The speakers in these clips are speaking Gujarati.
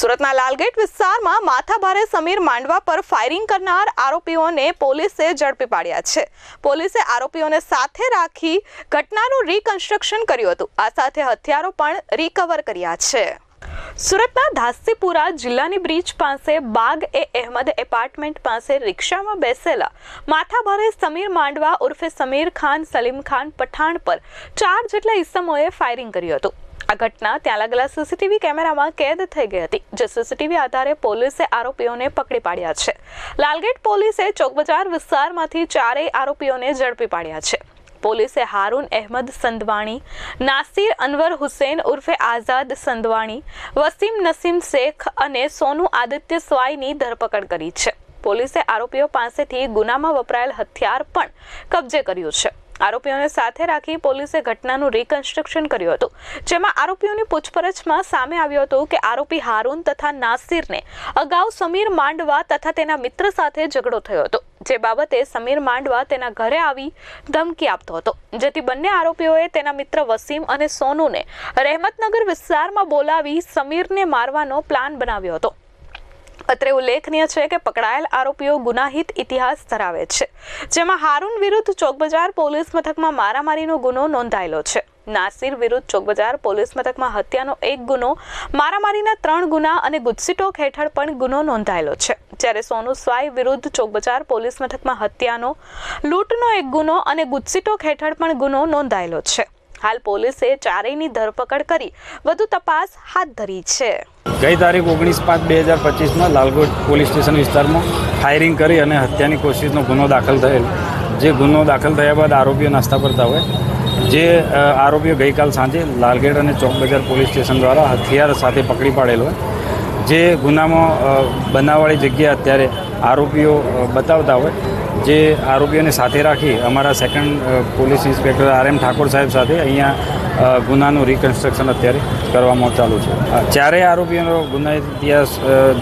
સુરતના લાલગેટ વિસ્તારમાં માથાભારે સમીર માંડવા પર ફાયરિંગ કરનાર આરોપીઓને પોલીસે ઝડપી પાડ્યા છે. પોલીસે આરોપીઓને સાથે રાખી ઘટનાનું રીકન્સ્ટ્રક્શન કર્યું હતું. આ સાથે હથિયારો પણ રિકવર કર્યા છે. સુરતના ધાસીપુરા જિલ્લાની બ્રિજ પાસે બાગ એ અહેમદ એપાર્ટમેન્ટ પાસે રિક્ષામાં બેસેલા માથાભારે સમીર માંડવા ઉર્ફે સમીર ખાન, સલીમ ખાન પઠાણ પર ચાર જેટલા ઇસમોએ ફાયરિંગ કર્યું હતું. આ ઘટના ત્યાં લાગેલા સીસીટીવી કેમેરામાં કેદ થઈ ગઈ હતી, જે સીસીટીવી આધારે પોલીસે આરોપીઓને પકડી પાડ્યા છે. લાલગેટ પોલીસે ચોકબજાર વિસ્તારમાંથી ચારેય આરોપીઓને ઝડપી પાડ્યા છે. પોલીસે હારૂન અહેમદ સંદવાણી નાસિર અનવર હુસેન ઉર્ફે આઝાદ સંદવાણી વસીમ નસીમ શેખ અને સોનુ આદિત્ય સ્વાઈની ધરપકડ કરી છે. પોલીસે આરોપીઓ પાસેથી ગુનામાં વપરાયેલ હથિયાર પણ કબજે કર્યું છે. આરોપીઓને સાથે રાખી પોલીસે ઘટનાનું રિકન્સ્ટ્રક્શન કર્યું હતું. જેમાં આરોપીઓની પૂછપરછમાં સામે આવ્યું હતું કે આરોપી હારૂન તથા નાસિરને અગાઉ સમીર માંડવા તથા તેના મિત્ર સાથે ઝઘડો થયો હતો. જે બાબતે સમીર માંડવા તેના ઘરે આવી ધમકી આપતો હતો. જેથી બંને આરોપીઓએ તેના મિત્ર વસીમ અને સોનુને રહેમતનગર વિસ્તારમાં બોલાવી સમીરને મારવાનો પ્લાન બનાવ્યો હતો. અત્રે ઉલ્લેખનીય છે કે પકડાયેલ આરોપીઓ ગુનાહિત ઇતિહાસ ધરાવે છે, જેમાં હારૂન વિરુદ્ધ ચોકબજાર પોલીસ મથકમાં મારામારીનો ગુનો નોંધાયેલો છે. નાસિર વિરુદ્ધ ચોકબજાર પોલીસ મથકમાં હત્યાનો એક ગુનો, મારામારીના ત્રણ ગુના અને ગુજસીટોક હેઠળ પણ ગુનો નોંધાયેલો છે. જ્યારે સોનુ સ્વાઈ વિરુદ્ધ ચોકબજાર પોલીસ મથકમાં હત્યાનો, લૂંટનો એક ગુનો અને ગુજસીટોક હેઠળ પણ ગુનો નોંધાયેલો છે. હાલ પોલીસે ચારેયની ધરપકડ કરી વધુ તપાસ હાથ ધરી છે. ગઈ તારીખ ઓગણીસ પાંચ બે હજાર પચીસમાં લાલગોટ પોલીસ સ્ટેશન વિસ્તારમાં ફાયરિંગ કરી અને હત્યાની કોશિશનો ગુનો દાખલ થયેલ. જે ગુનો દાખલ થયા બાદ આરોપીઓ નાસ્તા પડતા હોય. જે આરોપીઓ ગઈકાલ સાંજે લાલગેટ અને ચોક બજાર પોલીસ સ્ટેશન દ્વારા હથિયાર સાથે પકડી પાડેલ હોય. જે ગુનામાં બનાવવાળી જગ્યા અત્યારે આરોપીઓ બતાવતા હોય. જે આરોપીઓને સાથે રાખી અમારા second police inspector R M Thakor સાહેબ સાથે અહીંયા ગુનાનું રિકન્સ્ટ્રક્શન અત્યારે કરવામાં ચાલુ છે. ચારેય આરોપીઓનો ગુના ઇતિહાસ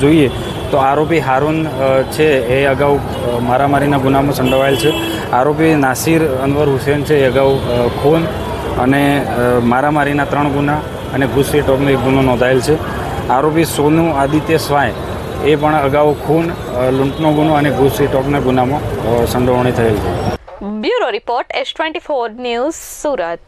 જોઈએ તો આરોપી હારૂન છે એ અગાઉ મારામારીના ગુનામાં સંડોવાયેલ છે. આરોપી નાસિર અનવર હુસેન છે એ અગાઉ ખૂન અને મારામારીના ત્રણ ગુના અને ઘૂસી ટોકનો એક ગુનો નોંધાયેલ છે. આરોપી સોનુ આદિત્ય સ્વાય એ પણ અગાઉ ખૂન લૂંટનો ગુનો અને ઘૂસી ટોપના ગુનામાં સંડોવણી થયેલ છે. Bureau report, S twenty four news Surat.